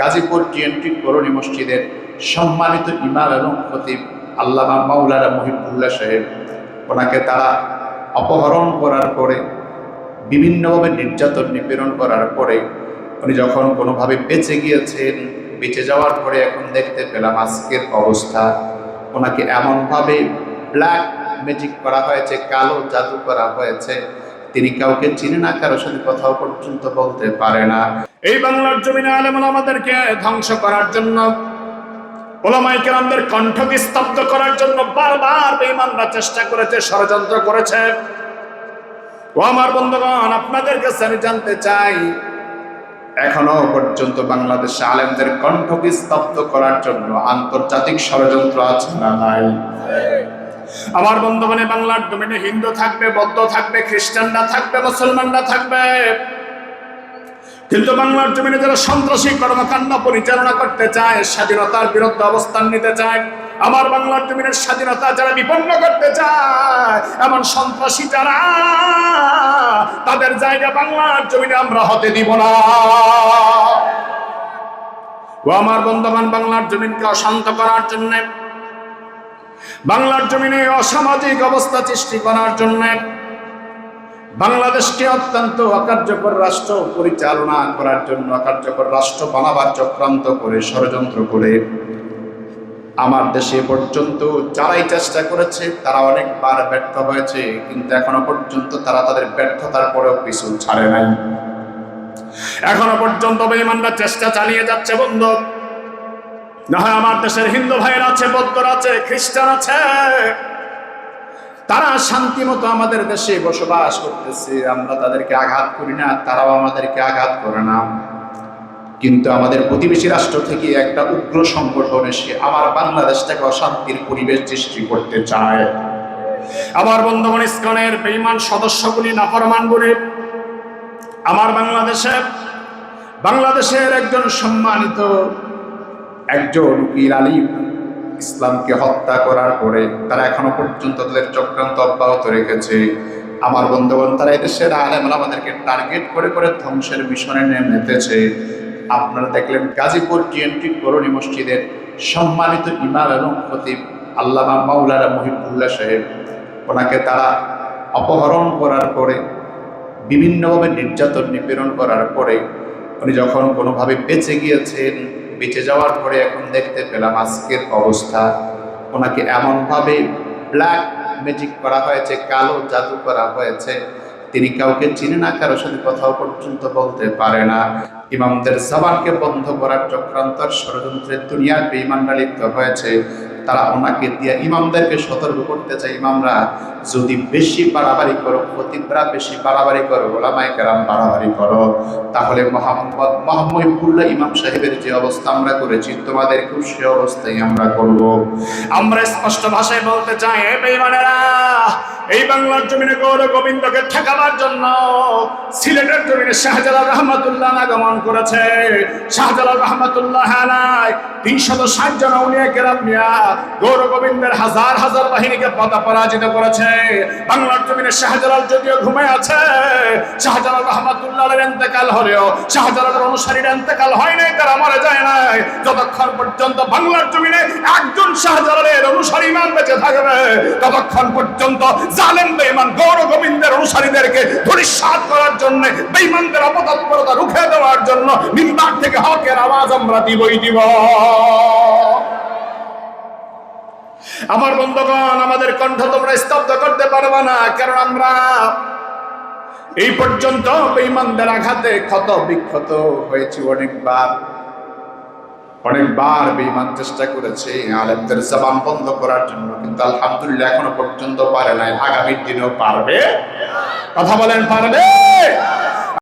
Gazipur TNT করণী মসজিদের সম্মানিত ইমাম এবং খতিব আল্লামা মাওলানা মহিবুল্লাহ সাহেব, ওনাকে তারা অপহরণ করার পরে, বিভিন্নভাবে নির্যাতন নিপীড়ন করার পরে, উনি যখন কোনোভাবে বেঁচে গিয়েছেন, বেঁচে যাওয়ার পরে এখন দেখতে পেলাম আজকের অবস্থা। ওনাকে এমনভাবে ব্ল্যাক ম্যাজিক করা হয়েছে, কালো জাদু করা হয়েছে। তিনি কাউকে চিনে না কারোর সাথে কথাও পর্যন্ত বলতে পারে না। এই বাংলার জমিনে আলেমন আমাদেরকে ধ্বংস করার জন্য করার জন্য বারবার চেষ্টা করেছে, ষড়যন্ত্র করেছে। ও আমার বন্ধুগণ, আপনাদের কাছে আমি জানতে চাই, এখনও পর্যন্ত বাংলাদেশে আলেমদের কণ্ঠকে স্তব্ধ করার জন্য আন্তর্জাতিক ষড়যন্ত্র আছে না নাই? আমার বন্ধু মানে বাংলার জমিনে হিন্দু থাকবে, বৌদ্ধ থাকবে, খ্রিস্টানরা থাকবে, মুসলমানরা থাকবে। কিন্তু বাংলার জমিনে যারা সন্ত্রাসী কর্মকাণ্ড পরিচালনা করতে চায়, স্বাধীনতার বিরুদ্ধে অবস্থান নিতে চায়, আমার বাংলার জমিনের স্বাধীনতা যারা বিপন্ন করতে চায়, এমন সন্ত্রাসী যারা, তাদের জায়গা বাংলার জমিনে আমরা হতে দিব না। ও আমার বন্ধুবান বাংলার জমিনকে অশান্ত করার জন্যে বাংলার জমিনে অসামাজিক অবস্থা সৃষ্টি করার জন্য বাংলাদেশকে অত্যন্ত অকার্যকর রাষ্ট্র পরিচালনা করার জন্য অকার্যকর রাষ্ট্র বানাবার চক্রান্ত করে, ষড়যন্ত্র করে আমার দেশে পর্যন্ত যারাই চেষ্টা করেছে, তারা অনেকবার ব্যর্থ হয়েছে, কিন্তু এখনও পর্যন্ত তারা তাদের ব্যর্থতার পরেও পিছু ছাড়ে নাই। এখনও পর্যন্ত বেঈমানরা চেষ্টা চালিয়ে যাচ্ছে বন্ধু। না হয় আমার দেশের হিন্দু ভাইয়ের আছে, বৌদ্ধর আছে, খ্রিস্টান আছে। তারা শান্তি মতো আমাদের দেশে বসবাস করতেছে, আমরা তাদেরকে আঘাত করি না, তারাও আমাদেরকে আঘাত করে না। কিন্তু আমাদের প্রতিবেশী রাষ্ট্র থেকে একটা উগ্র সংগঠন এসে আমার বাংলাদেশটাকে অশান্তির পরিবেশ সৃষ্টি করতে চায়। আমার বন্ধুগণ, ইস্কনের বেইমান সদস্যগুলি, নাফরমানগুলি, আমার বাংলাদেশে বাংলাদেশের একজন সম্মানিত একজন উকিল আলিম ইসলামকে হত্যা করার পরে তারা এখনও পর্যন্ত তাদের চক্রান্ত অব্যাহত রেখেছে। আমার বন্ধুগণ, তারা এদেশের আলেম আমাদেরকে টার্গেট করে করে ধ্বংসের মিশনে নেমেতেছে আপনারা দেখলেন গাজীপুর টিএনটি করণী মসজিদের সম্মানিত ইমাম এবং খতিব আল্লামা মাওলানা মহিবুল্লাহ সাহেব। ওনাকে তারা অপহরণ করার পরে, বিভিন্নভাবে নির্যাতন নিপীড়ন করার পরে, উনি যখন কোনোভাবে বেঁচে গিয়েছেন বেঁচে যাওয়ার পরে এখন দেখতে পেলাম আজকের অবস্থা। ওনাকে এমনভাবে ব্ল্যাক ম্যাজিক করা হয়েছে, কালো জাদু করা হয়েছে। তিনি কাউকে চিনে না কারোর সাথে কথাও পর্যন্ত বলতে পারে না। ইমামদের জবানকে বন্ধ করার চক্রান্তর ষড়যন্ত্রের দুনিয়ার বেঈমানরা লিপ্ত হয়েছে। তারা ওনাকে দিয়ে ইমামদেরকে সতর্ক করতে চায়। ইমামরা যদি বেশি বাড়াবাড়ি করো, খতিবরা বেশি বাড়াবাড়ি করো, ওলামায় কেরাম বাড়াবাড়ি করো, তাহলে মোহাম্মদ, মোহাম্মদুল্লাহ ইমাম সাহেবের যে অবস্থা আমরা করেছি, তোমাদেরকেও সে অবস্থায় আমরা করব। আমরা স্পষ্ট ভাষায় বলতে চাই এই বাংলার জমিনে গৌর গোবিন্দকে ঠেকাবার জন্য সিলেটের জমিনে শাহজালাল রহমাতুল্লাহ আগমন করেছে। শাহজালাল রহমাতুল্লাহ তিনশত ষাট জন উনিয়া কেরাম মিয়া গৌর গোবিন্দের হাজার হাজার বাহিনীকে পদা পরাজিত করেছে। বাংলার জমিনে শাহজালাল যদিও ঘুমে আছে, শাহজালাল রহমাতুল্লাহ এন্তেকাল হলেও, শাহজালালের অনুসারীর এন্তেকাল হয় নাই, তারা মরে যায় নাই। যতক্ষণ পর্যন্ত বাংলার জমিনে একজন শাহজালালের অনুসারী মান বেঁচে থাকবে, ততক্ষণ পর্যন্ত জালেম, বেঈমান, গৌর গোবিন্দের অনুসারীদেরকে ধরিসাত করার জন্য, বেঈমানদের অপতৎপরতা রুখে দেওয়ার জন্য মিম্বার থেকে হকের আওয়াজ আমরা দিবই, দিব। আমার বন্ধুগণ, আমাদের কণ্ঠ তোমরা স্তব্ধ করতে পারবে না কারণ আমরা এই পর্যন্ত বেঈমানদের আঘাতে ক্ষত বিক্ষত হয়েছি অনেকবার। অনেকবার বেইমান চেষ্টা করেছে আলেমদের জবান বন্ধ করার জন্য, কিন্তু আলহামদুলিল্লাহ এখনও পর্যন্ত পারে নাই। আগামীর দিনেও পারবে। কথা বলেন, পারবে?